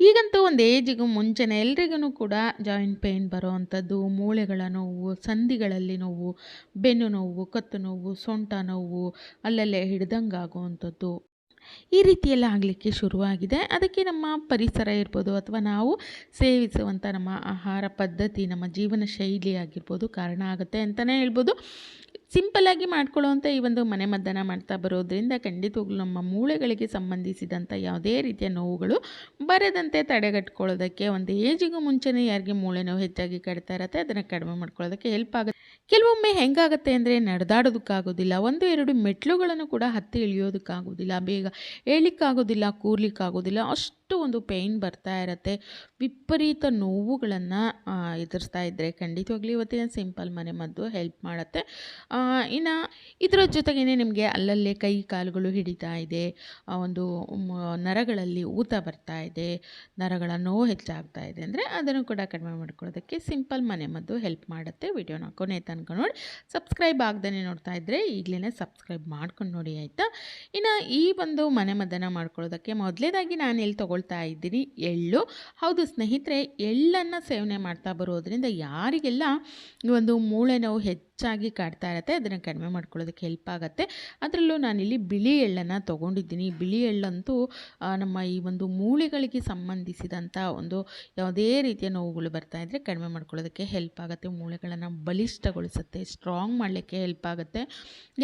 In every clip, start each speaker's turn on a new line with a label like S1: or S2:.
S1: ಈಗಂತೂ ಒಂದು ಏಜಿಗೂ ಮುಂಚೆನೇ ಎಲ್ರಿಗೂ ಕೂಡ ಜಾಯಿಂಟ್ ಪೇಯ್ನ್ ಬರೋವಂಥದ್ದು, ಮೂಳೆಗಳ ನೋವು ಸಂಧಿಗಳಲ್ಲಿ ನೋವು, ಬೆನ್ನು ನೋವು, ಕತ್ತು ನೋವು, ಸೊಂಟ ನೋವು, ಅಲ್ಲಲ್ಲೇ ಹಿಡ್ದಂಗೆ ಆಗುವಂಥದ್ದು ಈ ರೀತಿಯೆಲ್ಲ ಆಗಲಿಕ್ಕೆ ಶುರುವಾಗಿದೆ. ಅದಕ್ಕೆ ನಮ್ಮ ಪರಿಸರ ಇರ್ಬೋದು ಅಥವಾ ನಾವು ಸೇವಿಸುವಂಥ ನಮ್ಮ ಆಹಾರ ಪದ್ಧತಿ, ನಮ್ಮ ಜೀವನ ಶೈಲಿ ಆಗಿರ್ಬೋದು ಕಾರಣ ಆಗುತ್ತೆ ಅಂತಲೇ ಹೇಳ್ಬೋದು. ಸಿಂಪಲ್ಲಾಗಿ ಮಾಡ್ಕೊಳ್ಳೋವಂಥ ಈ ಒಂದು ಮನೆಮದ್ದನ್ನು ಮಾಡ್ತಾ ಬರೋದ್ರಿಂದ ಖಂಡಿತವಾಗ್ಲೂ ನಮ್ಮ ಮೂಳೆಗಳಿಗೆ ಸಂಬಂಧಿಸಿದಂಥ ಯಾವುದೇ ರೀತಿಯ ನೋವುಗಳು ಬರದಂತೆ ತಡೆಗಟ್ಕೊಳ್ಳೋದಕ್ಕೆ ಒಂದು ಏಜಿಗೂ ಮುಂಚೆನೇ ಯಾರಿಗೆ ಮೂಳೆ ನೋವು ಹೆಚ್ಚಾಗಿ ಕಡ್ತಾ ಇರತ್ತೆ, ಅದನ್ನು ಕಡಿಮೆ ಮಾಡ್ಕೊಳ್ಳೋದಕ್ಕೆ ಹೆಲ್ಪ್ ಆಗುತ್ತೆ. ಕೆಲವೊಮ್ಮೆ ಹೆಂಗಾಗುತ್ತೆ ಅಂದರೆ ನಡೆದಾಡೋದಕ್ಕಾಗೋದಿಲ್ಲ, ಒಂದು ಎರಡು ಮೆಟ್ಲುಗಳನ್ನು ಕೂಡ ಹತ್ತಿ ಇಳಿಯೋದಕ್ಕಾಗೋದಿಲ್ಲ, ಬೇಗ ಹೇಳಿಕ್ಕಾಗೋದಿಲ್ಲ ಕೂರ್ಲಿಕ್ಕಾಗೋದಿಲ್ಲ, ಅಷ್ಟು ಒಂದು ಪೇಯ್ನ್ ಬರ್ತಾ ಇರತ್ತೆ. ವಿಪರೀತ ನೋವುಗಳನ್ನು ಎದುರಿಸ್ತಾ ಇದ್ದರೆ ಖಂಡಿತವಾಗ್ಲಿ ಇವತ್ತಿನ ಸಿಂಪಲ್ ಮನೆಮದ್ದು ಹೆಲ್ಪ್ ಮಾಡುತ್ತೆ. ಇನ್ನು ಇದರ ಜೊತೆಗೇ ನಿಮಗೆ ಅಲ್ಲಲ್ಲೇ ಕೈ ಕಾಲುಗಳು ಹಿಡಿತಾ ಇದೆ ಒಂದು ನರಗಳಲ್ಲಿ ಊತ ಬರ್ತಾ ಇದೆ, ನರಗಳ ನೋವು ಹೆಚ್ಚಾಗ್ತಾ ಇದೆ ಅಂದರೆ ಅದನ್ನು ಕೂಡ ಕಡಿಮೆ ಮಾಡ್ಕೊಳ್ಳೋದಕ್ಕೆ ಸಿಂಪಲ್ ಮನೆಮದ್ದು ಹೆಲ್ಪ್ ಮಾಡುತ್ತೆ. ವಿಡಿಯೋನ ಕೊನೆ ತನಕ ನೋಡಿ. ಸಬ್ಸ್ಕ್ರೈಬ್ ಆಗದೇ ನೋಡ್ತಾ ಇದ್ದರೆ ಈಗಲೇ ಸಬ್ಸ್ಕ್ರೈಬ್ ಮಾಡ್ಕೊಂಡು ನೋಡಿ, ಆಯಿತಾ? ಇನ್ನು ಈ ಒಂದು ಮನೆಮದ್ದನ್ನು ಮಾಡ್ಕೊಳ್ಳೋದಕ್ಕೆ ಮೊದಲೇದಾಗಿ ನಾನು ಎಲ್ಲಿ ತೊಗೊಳ್ತಾ ಇದ್ದೀನಿ ಎಳ್ಳು ಹೌದು ಸ್ನೇಹಿತರೆ ಎಳ್ಳನ್ನು ಸೇವನೆ ಮಾಡ್ತಾ ಬರೋದ್ರಿಂದ ಯಾರಿಗೆಲ್ಲ ಒಂದು ಮೂಳೆ ನೋವು ಹೆಚ್ಚಾಗಿ ಕಾಡ್ತಾ ಇರುತ್ತೆ, ಅದನ್ನು ಕಡಿಮೆ ಮಾಡ್ಕೊಳ್ಳೋದಕ್ಕೆ ಹೆಲ್ಪ್ ಆಗುತ್ತೆ. ಅದರಲ್ಲೂ ನಾನಿಲ್ಲಿ ಬಿಳಿ ಎಳ್ಳನ್ನು ತೊಗೊಂಡಿದ್ದೀನಿ. ಬಿಳಿ ಎಳ್ಳಂತೂ ನಮ್ಮ ಈ ಒಂದು ಮೂಳೆಗಳಿಗೆ ಸಂಬಂಧಿಸಿದಂಥ ಒಂದು ಯಾವುದೇ ರೀತಿಯ ನೋವುಗಳು ಬರ್ತಾ ಇದ್ದರೆ ಕಡಿಮೆ ಮಾಡ್ಕೊಳ್ಳೋದಕ್ಕೆ ಹೆಲ್ಪ್ ಆಗುತ್ತೆ. ಮೂಳೆಗಳನ್ನು ಬಲಿಷ್ಠಗೊಳಿಸುತ್ತೆ ಸ್ಟ್ರಾಂಗ್ ಮಾಡಲಿಕ್ಕೆ ಹೆಲ್ಪ್ ಆಗುತ್ತೆ.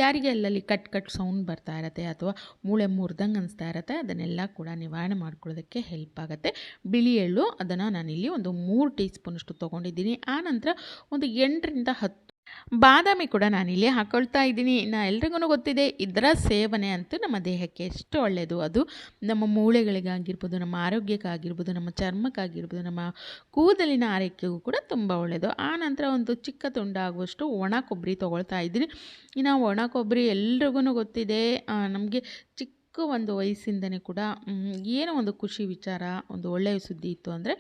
S1: ಯಾರಿಗೆ ಅಲ್ಲಲ್ಲಿ ಕಟ್ ಕಟ್ ಸೌಂಡ್ ಬರ್ತಾ ಇರತ್ತೆ ಅಥವಾ ಮೂಳೆ ಮುರಿದಂಗೆ ಅನಿಸ್ತಾ ಇರತ್ತೆ, ಅದನ್ನೆಲ್ಲ ಕೂಡ ನಿವಾರಣೆ ಮಾಡ್ಕೊಳ್ಳೋದಕ್ಕೆ ಹೆಲ್ಪ್ ಆಗುತ್ತೆ. ಬಿಳಿ ಎಳ್ಳು ಅದನ್ನು ನಾನಿಲ್ಲಿ ಒಂದು ಮೂರು ಟೀ ಸ್ಪೂನಷ್ಟು ತೊಗೊಂಡಿದ್ದೀನಿ. ಆನಂತರ ಒಂದು ಎಂಟರಿಂದ ಹತ್ತು ಬಾದಾಮಿ ಕೂಡ ನಾನಿಲ್ಲಿ ಹಾಕೊಳ್ತಾ ಇದ್ದೀನಿ. ನಾ ಎಲ್ರಿಗೂ ಗೊತ್ತಿದೆ, ಇದರ ಸೇವನೆ ಅಂತೂ ನಮ್ಮ ದೇಹಕ್ಕೆ ಎಷ್ಟು ಒಳ್ಳೆಯದು ಅದು ನಮ್ಮ ಮೂಳೆಗಳಿಗಾಗಿರ್ಬೋದು, ನಮ್ಮ ಆರೋಗ್ಯಕ್ಕಾಗಿರ್ಬೋದು, ನಮ್ಮ ಚರ್ಮಕ್ಕಾಗಿರ್ಬೋದು, ನಮ್ಮ ಕೂದಲಿನ ಆರೈಕೆಗೂ ಕೂಡ ತುಂಬ ಒಳ್ಳೆಯದು ಆ ನಂತರ ಒಂದು ಚಿಕ್ಕ ತುಂಡಾಗುವಷ್ಟು ಒಣ ಕೊಬ್ಬರಿ ತೊಗೊಳ್ತಾ ಇದ್ದೀನಿ. ಇನ್ನು ಒಣ ಕೊಬ್ಬರಿ ಎಲ್ರಿಗೂ ಗೊತ್ತಿದೆ ನಮಗೆ ಚಿಕ್ಕ ಒಂದು ವಯಸ್ಸಿಂದನೇ ಕೂಡ ಏನೋ ಒಂದು ಖುಷಿ ವಿಚಾರ, ಒಂದು ಒಳ್ಳೆಯ ಸುದ್ದಿ ಇತ್ತು ಅಂದರೆ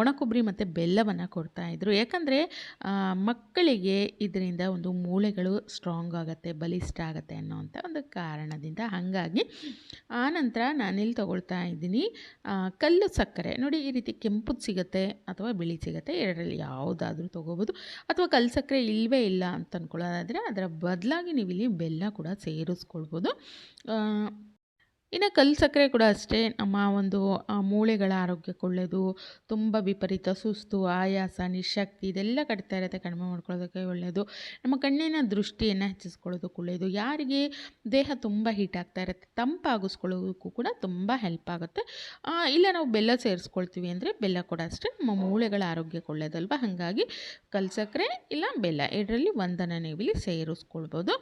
S1: ಒಣಕೊಬ್ಬರಿ ಮತ್ತು ಬೆಲ್ಲವನ್ನು ಕೊಡ್ತಾಯಿದ್ರು ಯಾಕಂದರೆ ಮಕ್ಕಳಿಗೆ ಇದರಿಂದ ಒಂದು ಮೂಳೆಗಳು ಸ್ಟ್ರಾಂಗ್ ಆಗುತ್ತೆ, ಬಲಿಷ್ಠ ಆಗುತ್ತೆ ಅನ್ನೋವಂಥ ಒಂದು ಕಾರಣದಿಂದ ಹಾಗಾಗಿ ಆನಂತರ ನಾನಿಲ್ಲಿ ತಗೊಳ್ತಾ ಇದ್ದೀನಿ ಕಲ್ಲು ಸಕ್ಕರೆ. ನೋಡಿ, ಈ ರೀತಿ ಕೆಂಪು ಸಿಗುತ್ತೆ ಅಥವಾ ಬಿಳಿ ಸಿಗುತ್ತೆ, ಎರಡರಲ್ಲಿ ಯಾವುದಾದ್ರೂ ತೊಗೋಬೋದು. ಅಥವಾ ಕಲ್ಲು ಸಕ್ಕರೆ ಇಲ್ಲವೇ ಇಲ್ಲ ಅಂತ ಅಂದ್ಕೊಳ್ಳೋದಾದರೆ ಅದರ ಬದಲಾಗಿ ನೀವು ಇಲ್ಲಿ ಬೆಲ್ಲ ಕೂಡ ಸೇರಿಸ್ಕೊಳ್ಬೋದು. ಇನ್ನು ಕಲ್ಲು ಸಕ್ಕರೆ ಕೂಡ ಅಷ್ಟೇ. ನಮ್ಮ ಒಂದು ಮೂಳೆಗಳ ಆರೋಗ್ಯಕ್ಕೆ ಒಳ್ಳೆಯದು ತುಂಬ ವಿಪರೀತ ಸುಸ್ತು, ಆಯಾಸ, ನಿಶಕ್ತಿ ಇದೆಲ್ಲ ಕಟ್ತಾ ಇರುತ್ತೆ ಕಡಿಮೆ ಮಾಡ್ಕೊಳ್ಳೋದಕ್ಕೆ ಒಳ್ಳೆಯದು ನಮ್ಮ ಕಣ್ಣಿನ ದೃಷ್ಟಿಯನ್ನು ಹೆಚ್ಚಿಸ್ಕೊಳ್ಳೋದಕ್ಕೆ ಒಳ್ಳೆಯದು ಯಾರಿಗೆ ದೇಹ ತುಂಬ ಹೀಟ್ ಆಗ್ತಾ ಇರುತ್ತೆ, ತಂಪಾಗಿಸ್ಕೊಳ್ಳೋದಕ್ಕೂ ಕೂಡ ತುಂಬ ಹೆಲ್ಪ್ ಆಗುತ್ತೆ. ಇಲ್ಲ ನಾವು ಬೆಲ್ಲ ಸೇರಿಸ್ಕೊಳ್ತೀವಿ ಅಂದರೆ ಬೆಲ್ಲ ಕೂಡ ಅಷ್ಟೇ. ನಮ್ಮ ಮೂಳೆಗಳ ಆರೋಗ್ಯಕ್ಕೆ ಒಳ್ಳೆಯದಲ್ವ ಹಾಗಾಗಿ ಕಲ್ ಸಕ್ಕರೆ ಇಲ್ಲ ಬೆಲ್ಲ ಎರಡರಲ್ಲಿ ಒಂದನ್ನು ನೀವು ಇಲ್ಲಿ ಸೇರಿಸ್ಕೊಳ್ಬೋದು.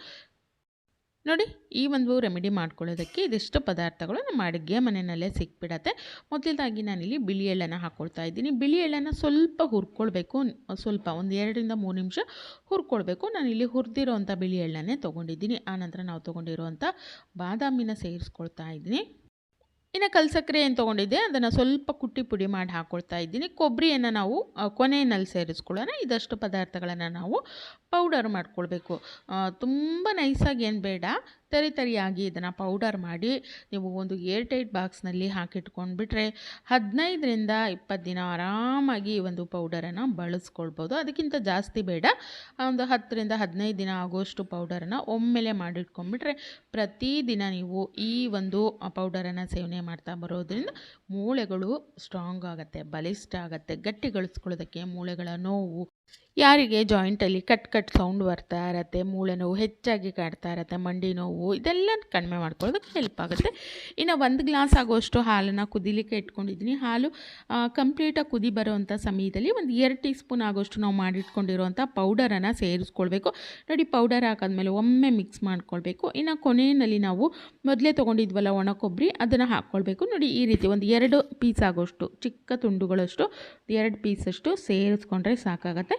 S1: ನೋಡಿ, ಈ ಒಂದು ರೆಮಿಡಿ ಮಾಡ್ಕೊಳ್ಳೋದಕ್ಕೆ ಇದಿಷ್ಟು ಪದಾರ್ಥಗಳು ನಮ್ಮ ಅಡುಗೆ ಮನೆಯಲ್ಲೇ ಸಿಕ್ಬಿಡತ್ತೆ. ಮೊದಲದಾಗಿ ನಾನಿಲ್ಲಿ ಬಿಳಿ ಎಳ್ಳನ್ನು ಹಾಕ್ಕೊಳ್ತಾ ಇದ್ದೀನಿ. ಬಿಳಿ ಎಳ್ಳನ್ನು ಸ್ವಲ್ಪ ಹುರ್ಕೊಳ್ಬೇಕು, ಸ್ವಲ್ಪ ಒಂದು ಎರಡರಿಂದ ಮೂರು ನಿಮಿಷ ಹುರ್ಕೊಳ್ಬೇಕು. ನಾನಿಲ್ಲಿ ಹುರಿದಿರೋವಂಥ ಬಿಳಿ ಎಳ್ಳನ್ನೇ ತೊಗೊಂಡಿದ್ದೀನಿ. ಆನಂತರ ನಾವು ತೊಗೊಂಡಿರುವಂಥ ಬಾದಾಮಿನ ಸೇರಿಸ್ಕೊಳ್ತಾ ಇದ್ದೀನಿ. ಇನ್ನು ಕಲ್ಸಕ್ಕರೆ ಏನು ತೊಗೊಂಡಿದ್ದೆ? ಅದನ್ನು ಸ್ವಲ್ಪ ಕುಟ್ಟಿ ಪುಡಿ ಮಾಡಿ ಹಾಕ್ಕೊಳ್ತಾ ಇದ್ದೀನಿ. ಕೊಬ್ಬರಿಯನ್ನು ನಾವು ಕೊನೆಯಲ್ಲಿ ಸೇರಿಸ್ಕೊಳ್ಳೋಣ. ಇದಷ್ಟು ಪದಾರ್ಥಗಳನ್ನು ನಾವು ಪೌಡರ್ ಮಾಡ್ಕೊಳ್ಬೇಕು. ತುಂಬ ನೈಸಾಗಿ ಏನು ಬೇಡ. ತರಿ ತರಿಯಾಗಿ ಇದನ್ನು ಪೌಡರ್ ಮಾಡಿ ನೀವು ಒಂದು ಏರ್ ಟೈಟ್ ಬಾಕ್ಸ್ನಲ್ಲಿ ಹಾಕಿಟ್ಕೊಂಡ್ಬಿಟ್ರೆ ಹದಿನೈದರಿಂದ ಇಪ್ಪತ್ತು ದಿನ ಆರಾಮಾಗಿ ಈ ಒಂದು ಪೌಡರನ್ನು ಬಳಸ್ಕೊಳ್ಬೋದು. ಅದಕ್ಕಿಂತ ಜಾಸ್ತಿ ಬೇಡ. ಒಂದು ಹತ್ತರಿಂದ ಹದಿನೈದು ದಿನ ಆಗೋಷ್ಟು ಪೌಡರನ್ನು ಒಮ್ಮೆಲೆ ಮಾಡಿಟ್ಕೊಂಡ್ಬಿಟ್ರೆ ಪ್ರತಿದಿನ ನೀವು ಈ ಒಂದು ಪೌಡರನ್ನು ಸೇವನೆ ಮಾಡ್ತಾ ಬರೋದ್ರಿಂದ ಮೂಳೆಗಳು ಸ್ಟ್ರಾಂಗ್ ಆಗುತ್ತೆ, ಬಲಿಷ್ಠ ಆಗುತ್ತೆ, ಗಟ್ಟಿಗೊಳಿಸ್ಕೊಳ್ಳೋದಕ್ಕೆ ಮೂಳೆಗಳ ನೋವು ಯಾರಿಗೆ ಜಾಯಿಂಟಲ್ಲಿ ಕಟ್ ಕಟ್ ಸೌಂಡ್ ಬರ್ತಾ ಇರತ್ತೆ, ಮೂಳೆ ನೋವು ಹೆಚ್ಚಾಗಿ ಕಾಡ್ತಾ ಇರತ್ತೆ, ಮಂಡಿ ನೋವು ಇದೆಲ್ಲ ಕಡಿಮೆ ಮಾಡ್ಕೊಳ್ಳೋದಕ್ಕೆ ಹೆಲ್ಪ್ ಆಗುತ್ತೆ. ಇನ್ನು ಒಂದು ಗ್ಲಾಸ್ ಆಗೋಷ್ಟು ಹಾಲನ್ನು ಕುದಿಲಿಕ್ಕೆ ಇಟ್ಕೊಂಡಿದ್ದೀನಿ ಹಾಲು ಕಂಪ್ಲೀಟಾಗಿ ಕುದಿ ಬರೋವಂಥ ಸಮಯದಲ್ಲಿ ಒಂದು ಎರಡು ಟೀ ಸ್ಪೂನ್ ಆಗೋಷ್ಟು ನಾವು ಮಾಡಿಟ್ಕೊಂಡಿರೋವಂಥ ಪೌಡರನ್ನು ಸೇರಿಸ್ಕೊಳ್ಬೇಕು. ನೋಡಿ ಪೌಡರ್ ಹಾಕಾದ್ಮೇಲೆ ಒಮ್ಮೆ ಮಿಕ್ಸ್ ಮಾಡ್ಕೊಳ್ಬೇಕು. ಇನ್ನು ಕೊನೆಯಲ್ಲಿ ನಾವು ಮೊದಲೇ ತೊಗೊಂಡಿದ್ವಲ್ಲ ಒಣ ಕೊಬ್ಬರಿ ಅದನ್ನು ಹಾಕ್ಕೊಳ್ಬೇಕು. ನೋಡಿ, ಈ ರೀತಿ ಒಂದು ಎರಡು ಪೀಸ್ ಆಗೋಷ್ಟು, ಚಿಕ್ಕ ತುಂಡುಗಳಷ್ಟು ಎರಡು ಪೀಸಷ್ಟು ಸೇರಿಸ್ಕೊಂಡ್ರೆ ಸಾಕಾಗತ್ತೆ.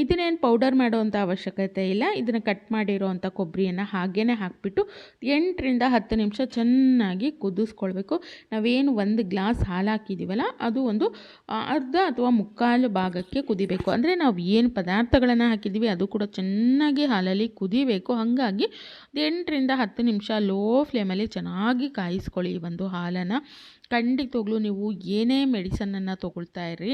S1: ಇದನ್ನೇನು ಪೌಡರ್ ಮಾಡೋವಂಥ ಅವಶ್ಯಕತೆ ಇಲ್ಲ. ಇದನ್ನು ಕಟ್ ಮಾಡಿರೋವಂಥ ಕೊಬ್ಬರಿಯನ್ನು ಹಾಗೇ ಹಾಕಿಬಿಟ್ಟು ಎಂಟರಿಂದ ಹತ್ತು ನಿಮಿಷ ಚೆನ್ನಾಗಿ ಕುದಿಸ್ಕೊಳ್ಬೇಕು. ನಾವೇನು ಒಂದು ಗ್ಲಾಸ್ ಹಾಲು ಹಾಕಿದ್ದೀವಲ್ಲ ಅದು ಒಂದು ಅರ್ಧ ಅಥವಾ ಮುಕ್ಕಾಲು ಭಾಗಕ್ಕೆ ಕುದಿಬೇಕು. ಅಂದರೆ ನಾವು ಏನು ಪದಾರ್ಥಗಳನ್ನು ಹಾಕಿದ್ದೀವಿ ಅದು ಕೂಡ ಚೆನ್ನಾಗಿ ಹಾಲಲ್ಲಿ ಕುದಿಬೇಕು. ಹಾಗಾಗಿ ಎಂಟರಿಂದ ಹತ್ತು ನಿಮಿಷ ಲೋ ಫ್ಲೇಮಲ್ಲಿ ಚೆನ್ನಾಗಿ ಕಾಯಿಸ್ಕೊಳ್ಳಿ ಈ ಒಂದು ಹಾಲನ್ನು. ಖಂಡಿತವಾಗ್ಲೂ ನೀವು ಏನೇ ಮೆಡಿಸನನ್ನು ತೊಗೊಳ್ತಾ ಇರ್ರಿ,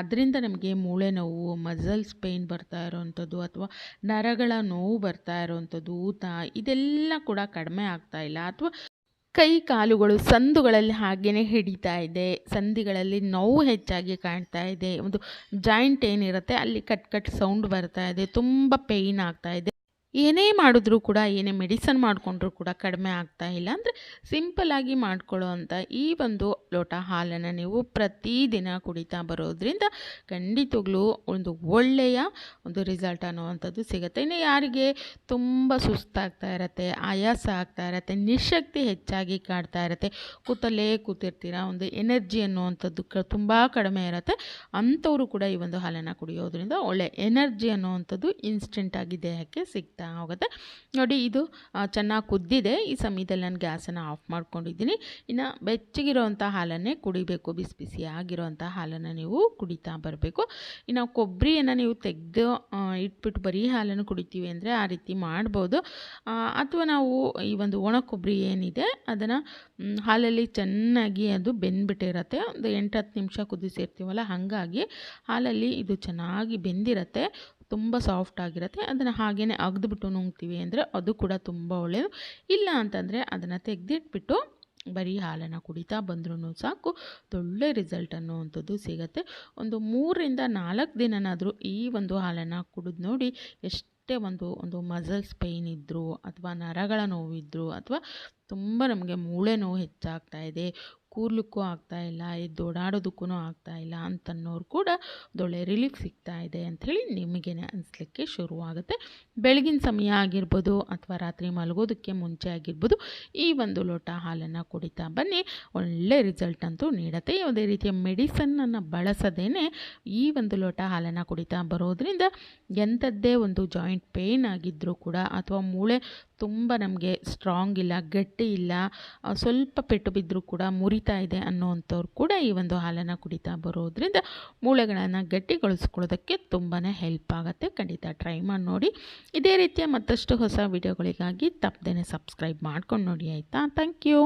S1: ಅದರಿಂದ ನಮಗೆ ಮೂಳೆ ನೋವು ಮಸಲ್ಸ್ ಪೇಯ್ನ್ ಬರ್ತಾ ಇರೋವಂಥದ್ದು ಅಥವಾ ನರಗಳ ನೋವು ಬರ್ತಾ ಇರೋವಂಥದ್ದು ಊತ, ಇದೆಲ್ಲ ಕೂಡ ಕಡಿಮೆ ಆಗ್ತಾ ಇಲ್ಲ. ಅಥವಾ ಕೈ ಕಾಲುಗಳು ಸಂದುಗಳಲ್ಲಿ ಹಾಗೆಯೇ ಹಿಡಿತಾ ಇದೆ. ಸಂಧಿಗಳಲ್ಲಿ ನೋವು ಹೆಚ್ಚಾಗಿ ಕಾಣ್ತಾ ಇದೆ. ಒಂದು ಜಾಯಿಂಟ್ ಏನಿರುತ್ತೆ ಅಲ್ಲಿ ಕಟ್ ಕಟ್ ಸೌಂಡ್ ಬರ್ತಾ ಇದೆ. ತುಂಬ ಪೇಯ್ನ್ ಆಗ್ತಾ ಇದೆ. ಏನೇ ಮಾಡಿದ್ರೂ ಕೂಡ, ಏನೇ ಮೆಡಿಸನ್ ಮಾಡಿಕೊಂಡ್ರೂ ಕೂಡ ಕಡಿಮೆ ಆಗ್ತಾ ಇಲ್ಲ. ಅಂದರೆ ಸಿಂಪಲ್ಲಾಗಿ ಮಾಡ್ಕೊಳ್ಳೋವಂಥ ಈ ಒಂದು ಲೋಟ ಹಾಲನ್ನು ನೀವು ಪ್ರತಿದಿನ ಕುಡಿತಾ ಬರೋದ್ರಿಂದ ಖಂಡಿತವಾಗ್ಲೂ ಒಂದು ಒಳ್ಳೆಯ ಒಂದು ರಿಸಲ್ಟ್ ಅನ್ನುವಂಥದ್ದು ಸಿಗುತ್ತೆ. ಇನ್ನು ಯಾರಿಗೆ ತುಂಬ ಸುಸ್ತಾಗ್ತಾ ಇರತ್ತೆ, ಆಯಾಸ ಆಗ್ತಾ ಇರತ್ತೆ, ನಿಶಕ್ತಿ ಹೆಚ್ಚಾಗಿ ಕಾಡ್ತಾ ಇರತ್ತೆ, ಕೂತಲ್ಲೇ ಕೂತಿರ್ತೀರ, ಒಂದು ಎನರ್ಜಿ ಅನ್ನುವಂಥದ್ದು ಕ ತುಂಬ ಕಡಿಮೆ ಇರುತ್ತೆ, ಅಂಥವರು ಕೂಡ ಈ ಒಂದು ಹಾಲನ್ನು ಕುಡಿಯೋದ್ರಿಂದ ಒಳ್ಳೆ ಎನರ್ಜಿ ಅನ್ನುವಂಥದ್ದು ಇನ್ಸ್ಟೆಂಟಾಗಿ ದೇಹಕ್ಕೆ ಸಿಗ್ತಾ ಹೋಗುತ್ತೆ. ನೋಡಿ ಇದು ಚೆನ್ನಾಗಿ ಕುದ್ದಿದೆ. ಈ ಸಮಯದಲ್ಲಿ ನಾನು ಗ್ಯಾಸನ್ನು ಆಫ್ ಮಾಡ್ಕೊಂಡಿದ್ದೀನಿ. ಇನ್ನು ಬೆಚ್ಚಗಿರೋವಂಥ ಹಾಲನ್ನೇ ಕುಡಿಬೇಕು. ಬಿಸಿ ಬಿಸಿ ಆಗಿರೋವಂಥ ಹಾಲನ್ನು ನೀವು ಕುಡಿತಾ ಬರಬೇಕು. ಇನ್ನು ಕೊಬ್ಬರಿಯನ್ನು ನೀವು ತೆಗೆದು ಇಟ್ಬಿಟ್ಟು ಬರೀ ಹಾಲನ್ನು ಕುಡಿತೀವಿ ಅಂದರೆ ಆ ರೀತಿ ಮಾಡ್ಬೋದು. ಅಥವಾ ನಾವು ಈ ಒಂದು ಒಣ ಕೊಬ್ಬರಿ ಏನಿದೆ, ಅದನ್ನು ಹಾಲಲ್ಲಿ ಚೆನ್ನಾಗಿ ಅದು ಬೆಂದ್ಬಿಟ್ಟಿರತ್ತೆ. ಒಂದು ಎಂಟು ಹತ್ತು ನಿಮಿಷ ಕುದಿಸಿರ್ತೀವಲ್ಲ, ಹಾಗಾಗಿ ಹಾಲಲ್ಲಿ ಇದು ಚೆನ್ನಾಗಿ ಬೆಂದಿರತ್ತೆ. ತುಂಬ ಸಾಫ್ಟ್ ಆಗಿರುತ್ತೆ, ಅದನ್ನು ಹಾಗೇ ಅಗ್ದುಬಿಟ್ಟು ನುಂಗ್ತೀವಿ ಅಂದರೆ ಅದು ಕೂಡ ತುಂಬ ಒಳ್ಳೆಯದು ಇಲ್ಲ ಅಂತಂದರೆ ಅದನ್ನು ತೆಗೆದಿಟ್ಬಿಟ್ಟು ಬರೀ ಹಾಲನ್ನು ಕುಡಿತಾ ಬಂದ್ರೂ ಸಾಕು ಒಳ್ಳೆ ರಿಸಲ್ಟ್ ಅನ್ನುವಂಥದ್ದು ಸಿಗುತ್ತೆ. ಒಂದು ಮೂರರಿಂದ ನಾಲ್ಕು ದಿನನಾದರೂ ಈ ಒಂದು ಹಾಲನ್ನು ಕುಡಿದು ನೋಡಿ ಎಷ್ಟೇ ಒಂದು ಒಂದು ಮಸಲ್ಸ್ ಪೇಯ್ನ್ ಇದ್ದರೂ ಅಥವಾ ನರಗಳ ನೋವಿದ್ದರೂ ಅಥವಾ ತುಂಬ ನಮಗೆ ಮೂಳೆ ನೋವು ಹೆಚ್ಚಾಗ್ತಾ ಇದೆ ಕೂರ್ಲಿಕ್ಕೂ ಆಗ್ತಾಯಿಲ್ಲ ಎದ್ದು ಓಡಾಡೋದಕ್ಕೂ ಆಗ್ತಾಯಿಲ್ಲ ಅಂತನ್ನೋರು ಕೂಡ ಒಳ್ಳೆ ರಿಲೀಫ್ ಸಿಗ್ತಾ ಇದೆ ಅಂಥೇಳಿ ನಿಮಗೇ ಅನಿಸ್ಲಿಕ್ಕೆ ಶುರುವಾಗುತ್ತೆ. ಬೆಳಗಿನ ಸಮಯ ಆಗಿರ್ಬೋದು ಅಥವಾ ರಾತ್ರಿ ಮಲಗೋದಕ್ಕೆ ಮುಂಚೆ ಆಗಿರ್ಬೋದು, ಈ ಒಂದು ಲೋಟ ಹಾಲನ್ನು ಕುಡಿತಾ ಬನ್ನಿ. ಒಳ್ಳೆ ರಿಸಲ್ಟ್ ಅಂತೂ ನೀಡುತ್ತೆ. ಯಾವುದೇ ರೀತಿಯ ಮೆಡಿಸನ್ನನ್ನು ಬಳಸದೇ ಈ ಒಂದು ಲೋಟ ಹಾಲನ್ನು ಕುಡಿತಾ ಬರೋದ್ರಿಂದ ಎಂಥದ್ದೇ ಒಂದು ಜಾಯಿಂಟ್ ಪೇಯ್ನ್ ಆಗಿದ್ದರೂ ಕೂಡ ಅಥವಾ ಮೂಳೆ ತುಂಬ ನಮಗೆ ಸ್ಟ್ರಾಂಗ್ ಇಲ್ಲ, ಗಟ್ಟಿ ಇಲ್ಲ ಸ್ವಲ್ಪ ಪೆಟ್ಟು ಬಿದ್ದರೂ ಕೂಡ ಮುರಿತಾ ಇದೆ ಅನ್ನೋವಂಥವ್ರು ಕೂಡ ಈ ಒಂದು ಹಾಲನ್ನು ಕುಡಿತಾ ಬರೋದ್ರಿಂದ ಮೂಳೆಗಳನ್ನು ಗಟ್ಟಿಗೊಳಿಸ್ಕೊಳ್ಳೋದಕ್ಕೆ ತುಂಬಾ ಹೆಲ್ಪ್ ಆಗುತ್ತೆ. ಖಂಡಿತ ಟ್ರೈ ಮಾಡಿ ನೋಡಿ. ಇದೇ ರೀತಿಯ ಮತ್ತಷ್ಟು ಹೊಸ ವಿಡಿಯೋಗಳಿಗಾಗಿ ತಪ್ಪದೇ ಸಬ್ಸ್ಕ್ರೈಬ್ ಮಾಡ್ಕೊಂಡು ನೋಡಿ ಆಯಿತಾ? Thank you